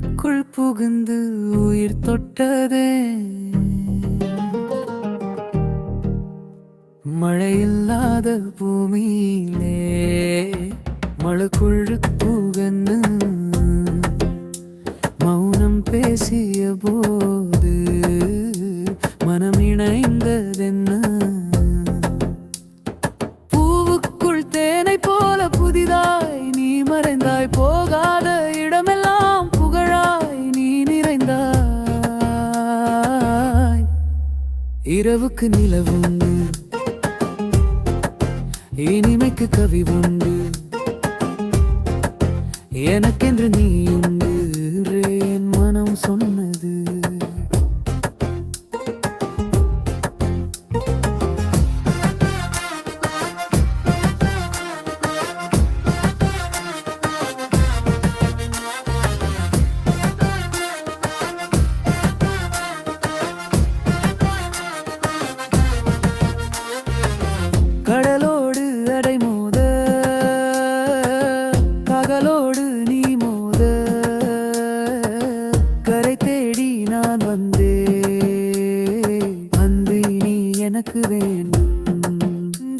பூவுக்குள் புகுந்து உயிர் தொட்டதே. மழையில்லாத பூமியிலே மழைக்குழு புகந்து மௌனம் பேசிய போது மனம் இணைந்ததென்ன இரவுக்கு நிலவுண்டு. இனிமைக்கு கவி உண்டு எனக்கென்று நீ உண்டு கலோடு நீ மோத கரை தேடி நான் வந்தே. வந்து நீ எனக்கு வேண்டும்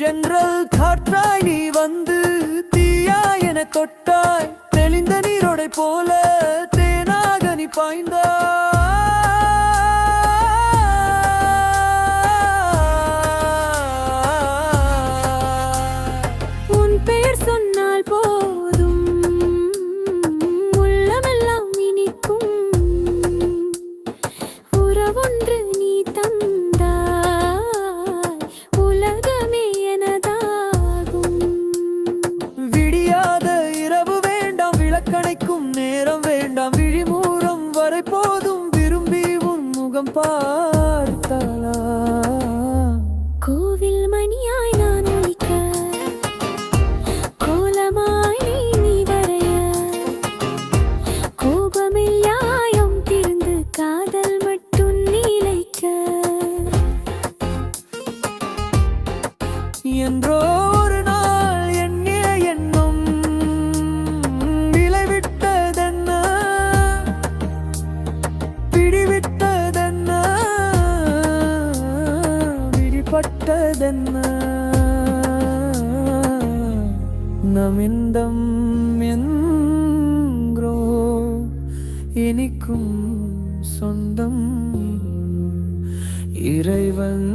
ஜென்ரல் காற்றாய் நீ வந்து தீயா என தொட்டாய். தெளிந்த நீரோடை போல தேனாக நீ பாய்ந்தாய். உன் சொன்னால் போ கணக்கும் நேரம் வேண்டாம். விழிமூரம் வரை போதும். விரும்பி உன் முகம் பார்த்தாளா விடிப்பட்டதென்ன நமிந்தம் என்கிறோ இனிக்கும் சொந்தம் இறைவன்